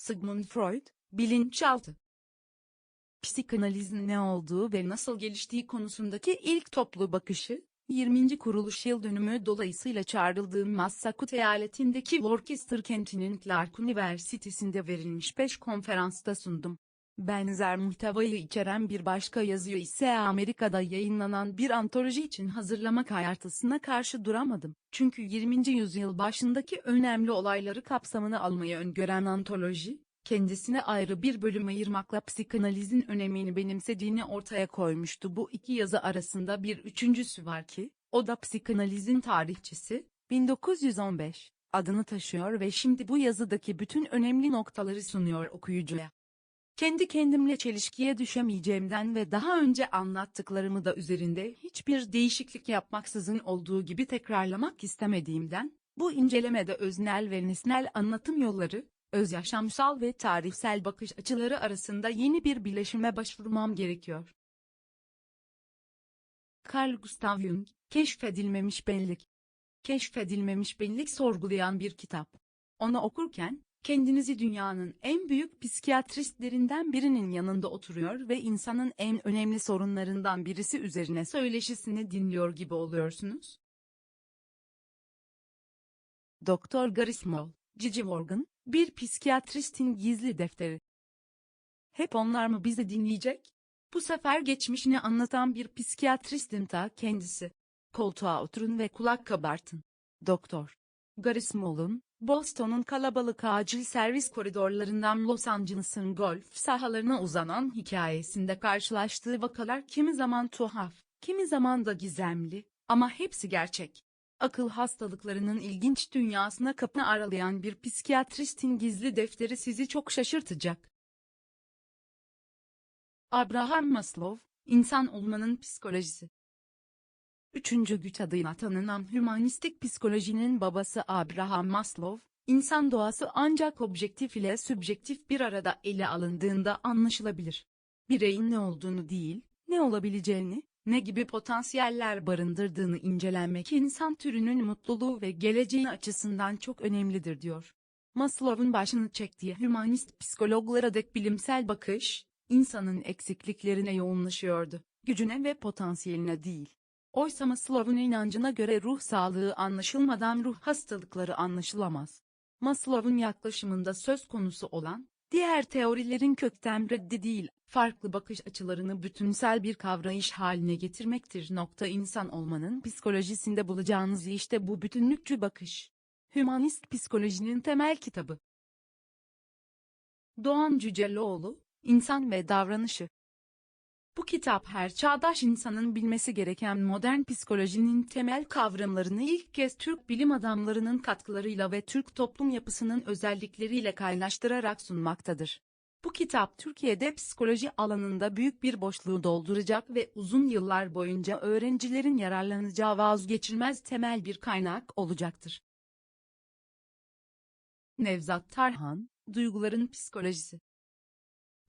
Sigmund Freud, bilinçaltı. Psikanalizin ne olduğu ve nasıl geliştiği konusundaki ilk toplu bakışı, 20. kuruluş yıl dönümü dolayısıyla çağrıldığım Massachusetts eyaletindeki Worcester kentinin Clark Üniversitesi'nde verilmiş 5 konferansta sundum. Benzer muhtevayı içeren bir başka yazıyı ise Amerika'da yayınlanan bir antoloji için hazırlamak hayatısına karşı duramadım. Çünkü 20. yüzyıl başındaki önemli olayları kapsamına almayı öngören antoloji, kendisine ayrı bir bölüm ayırmakla psikanalizin önemini benimsediğini ortaya koymuştu. Bu iki yazı arasında bir üçüncüsü var ki, o da psikanalizin tarihçisi, 1915, adını taşıyor ve şimdi bu yazıdaki bütün önemli noktaları sunuyor okuyucuya. Kendi kendimle çelişkiye düşemeyeceğimden ve daha önce anlattıklarımı da üzerinde hiçbir değişiklik yapmaksızın olduğu gibi tekrarlamak istemediğimden, bu incelemede öznel ve nesnel anlatım yolları, özyaşamsal ve tarihsel bakış açıları arasında yeni bir bileşime başvurmam gerekiyor. Carl Gustav Jung, Keşfedilmemiş Benlik Keşfedilmemiş benlik sorgulayan bir kitap. Onu okurken, kendinizi dünyanın en büyük psikiyatristlerinden birinin yanında oturuyor ve insanın en önemli sorunlarından birisi üzerine söyleşisini dinliyor gibi oluyorsunuz. Doktor Garismol, Cici Morgan, bir psikiyatristin gizli defteri. Hep onlar mı bizi dinleyecek? Bu sefer geçmişini anlatan bir psikiyatristin ta kendisi. Koltuğa oturun ve kulak kabartın. Doktor. Garismol'un, Boston'un kalabalık acil servis koridorlarından Los Angeles'ın golf sahalarına uzanan hikayesinde karşılaştığı vakalar kimi zaman tuhaf, kimi zaman da gizemli, ama hepsi gerçek. Akıl hastalıklarının ilginç dünyasına kapı aralayan bir psikiyatristin gizli defteri sizi çok şaşırtacak. Abraham Maslow, İnsan Olmanın Psikolojisi Üçüncü güç adıyla tanınan hümanistik psikolojinin babası Abraham Maslow, insan doğası ancak objektif ile sübjektif bir arada ele alındığında anlaşılabilir. Bireyin ne olduğunu değil, ne olabileceğini, ne gibi potansiyeller barındırdığını incelenmek insan türünün mutluluğu ve geleceği açısından çok önemlidir diyor. Maslow'un başını çektiği hümanist psikologlara dek bilimsel bakış, insanın eksikliklerine yoğunlaşıyordu, gücüne ve potansiyeline değil. Oysa Maslow'un inancına göre ruh sağlığı anlaşılmadan ruh hastalıkları anlaşılamaz. Maslow'un yaklaşımında söz konusu olan, diğer teorilerin kökten reddi değil, farklı bakış açılarını bütünsel bir kavrayış haline getirmektir. Nokta insan olmanın psikolojisinde bulacağınız işte bu bütünlükçü bakış. Hümanist psikolojinin temel kitabı. Doğan Cüceloğlu, İnsan ve Davranışı bu kitap her çağdaş insanın bilmesi gereken modern psikolojinin temel kavramlarını ilk kez Türk bilim adamlarının katkılarıyla ve Türk toplum yapısının özellikleriyle kaynaştırarak sunmaktadır. Bu kitap Türkiye'de psikoloji alanında büyük bir boşluğu dolduracak ve uzun yıllar boyunca öğrencilerin yararlanacağı vazgeçilmez temel bir kaynak olacaktır. Nevzat Tarhan, Duyguların Psikolojisi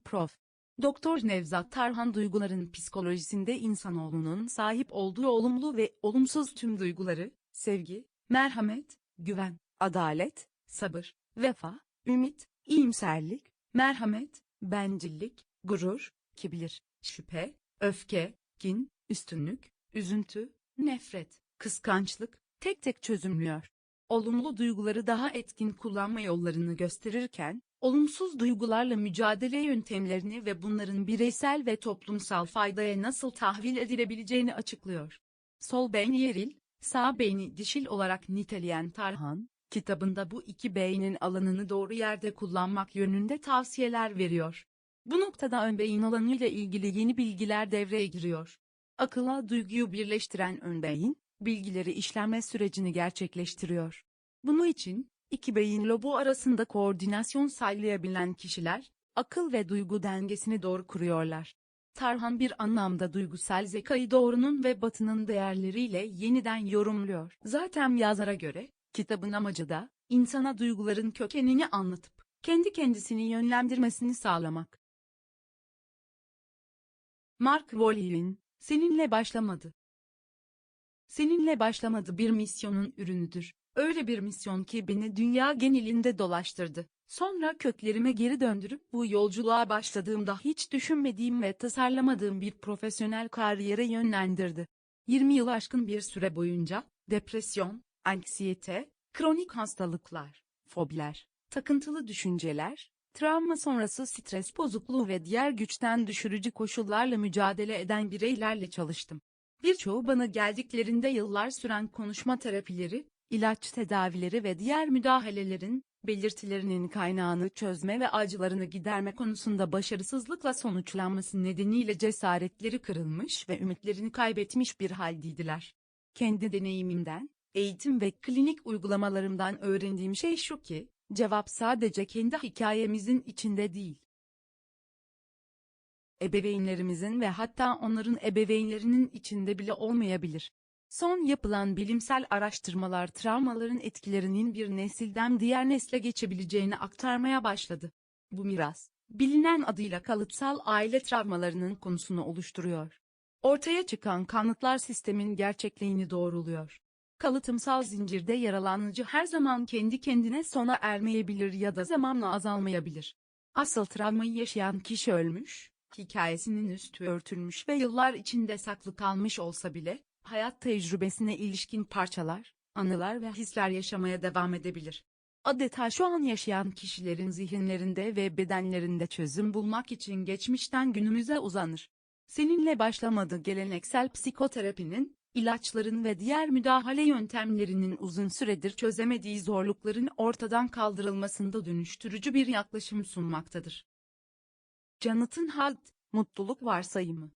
Prof. Doktor Nevzat Tarhan duyguların psikolojisinde insanoğlunun sahip olduğu olumlu ve olumsuz tüm duyguları, sevgi, merhamet, güven, adalet, sabır, vefa, ümit, iyimserlik, merhamet, bencillik, gurur, kibir, şüphe, öfke, kin, üstünlük, üzüntü, nefret, kıskançlık, tek tek çözümlüyor. Olumlu duyguları daha etkin kullanma yollarını gösterirken, olumsuz duygularla mücadele yöntemlerini ve bunların bireysel ve toplumsal faydaya nasıl tahvil edilebileceğini açıklıyor. Sol beyni eril, sağ beyni dişil olarak niteleyen Tarhan, kitabında bu iki beynin alanını doğru yerde kullanmak yönünde tavsiyeler veriyor. Bu noktada ön beyin alanıyla ilgili yeni bilgiler devreye giriyor. Akılla duyguyu birleştiren ön beyin, bilgileri işlenme sürecini gerçekleştiriyor. Bunu için, iki beyin lobu arasında koordinasyon sağlayabilen kişiler, akıl ve duygu dengesini doğru kuruyorlar. Tarhan bir anlamda duygusal zekayı doğrunun ve batının değerleriyle yeniden yorumluyor. Zaten yazara göre, kitabın amacı da, insana duyguların kökenini anlatıp, kendi kendisini yönlendirmesini sağlamak. Mark Woolley'in, seninle başlamadı. Seninle başlamadı bir misyonun ürünüdür. Öyle bir misyon ki beni dünya genelinde dolaştırdı. Sonra köklerime geri döndürüp bu yolculuğa başladığımda hiç düşünmediğim ve tasarlamadığım bir profesyonel kariyere yönlendirdi. 20 yıl aşkın bir süre boyunca depresyon, anksiyete, kronik hastalıklar, fobiler, takıntılı düşünceler, travma sonrası stres bozukluğu ve diğer güçten düşürücü koşullarla mücadele eden bireylerle çalıştım. Birçoğu bana geldiklerinde yıllar süren konuşma terapileri, ilaç tedavileri ve diğer müdahalelerin, belirtilerinin kaynağını çözme ve acılarını giderme konusunda başarısızlıkla sonuçlanması nedeniyle cesaretleri kırılmış ve ümitlerini kaybetmiş bir haldeydiler. Kendi deneyimimden, eğitim ve klinik uygulamalarımdan öğrendiğim şey şu ki, cevap sadece kendi hikayemizin içinde değil. Ebeveynlerimizin ve hatta onların ebeveynlerinin içinde bile olmayabilir. Son yapılan bilimsel araştırmalar travmaların etkilerinin bir nesilden diğer nesle geçebileceğini aktarmaya başladı. Bu miras, bilinen adıyla kalıtsal aile travmalarının konusunu oluşturuyor. Ortaya çıkan kanıtlar sistemin gerçekliğini doğruluyor. Kalıtımsal zincirde yaralanıcı her zaman kendi kendine sona ermeyebilir ya da zamanla azalmayabilir. Asıl travmayı yaşayan kişi ölmüş, hikayesinin üstü örtülmüş ve yıllar içinde saklı kalmış olsa bile, hayat tecrübesine ilişkin parçalar, anılar ve hisler yaşamaya devam edebilir. Adeta şu an yaşayan kişilerin zihinlerinde ve bedenlerinde çözüm bulmak için geçmişten günümüze uzanır. Seninle başlamadı geleneksel psikoterapinin, ilaçların ve diğer müdahale yöntemlerinin uzun süredir çözemediği zorlukların ortadan kaldırılmasında dönüştürücü bir yaklaşım sunmaktadır. Jonathan Haidt, Mutluluk Varsayımı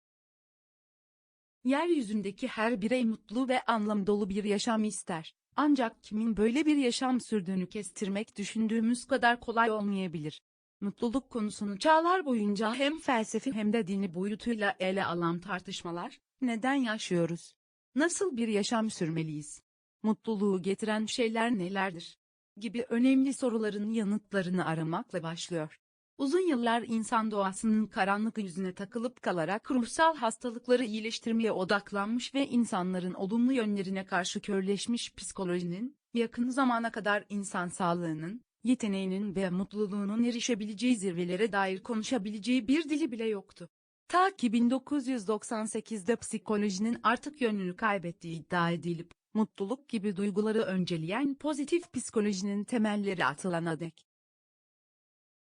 Yeryüzündeki her birey mutlu ve anlam dolu bir yaşam ister. Ancak kimin böyle bir yaşam sürdüğünü kestirmek düşündüğümüz kadar kolay olmayabilir. Mutluluk konusunu çağlar boyunca hem felsefi hem de dini boyutuyla ele alan tartışmalar, neden yaşıyoruz? Nasıl bir yaşam sürmeliyiz? Mutluluğu getiren şeyler nelerdir? gibi önemli soruların yanıtlarını aramakla başlıyor. Uzun yıllar insan doğasının karanlık yüzüne takılıp kalarak ruhsal hastalıkları iyileştirmeye odaklanmış ve insanların olumlu yönlerine karşı körleşmiş psikolojinin, yakın zamana kadar insan sağlığının, yeteneğinin ve mutluluğunun erişebileceği zirvelere dair konuşabileceği bir dili bile yoktu. Ta ki 1998'de psikolojinin artık yönünü kaybettiği iddia edilip, mutluluk gibi duyguları önceleyen pozitif psikolojinin temelleri atılana dek.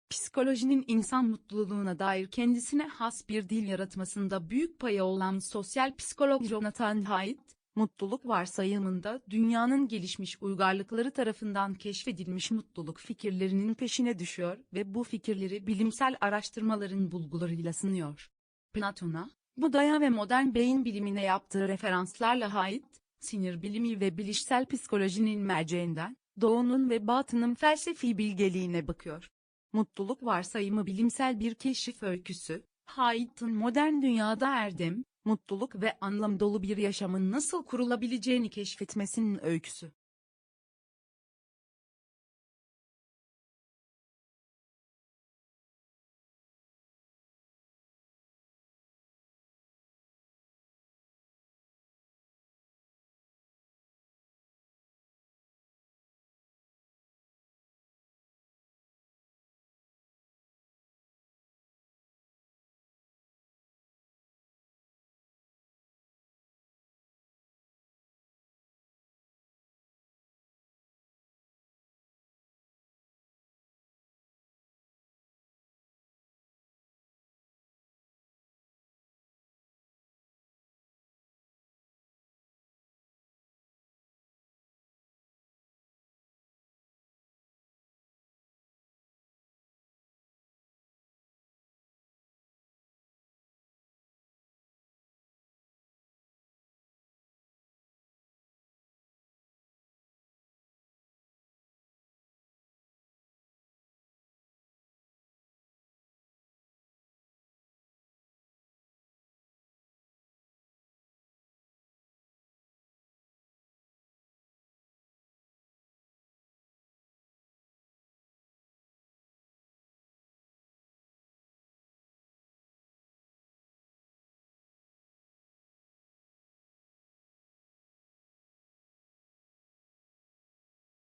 Psikolojinin insan mutluluğuna dair kendisine has bir dil yaratmasında büyük payı olan sosyal psikolog Jonathan Haidt, mutluluk varsayımında dünyanın gelişmiş uygarlıkları tarafından keşfedilmiş mutluluk fikirlerinin peşine düşüyor ve bu fikirleri bilimsel araştırmaların bulgularıyla sınıyor. Platon'a, Buda'ya ve modern beyin bilimine yaptığı referanslarla Haidt, sinir bilimi ve bilişsel psikolojinin merceğinden, doğunun ve batının felsefi bilgeliğine bakıyor. Mutluluk varsayımı bilimsel bir keşif öyküsü, Haidt'ın modern dünyada erdem, mutluluk ve anlam dolu bir yaşamın nasıl kurulabileceğini keşfetmesinin öyküsü.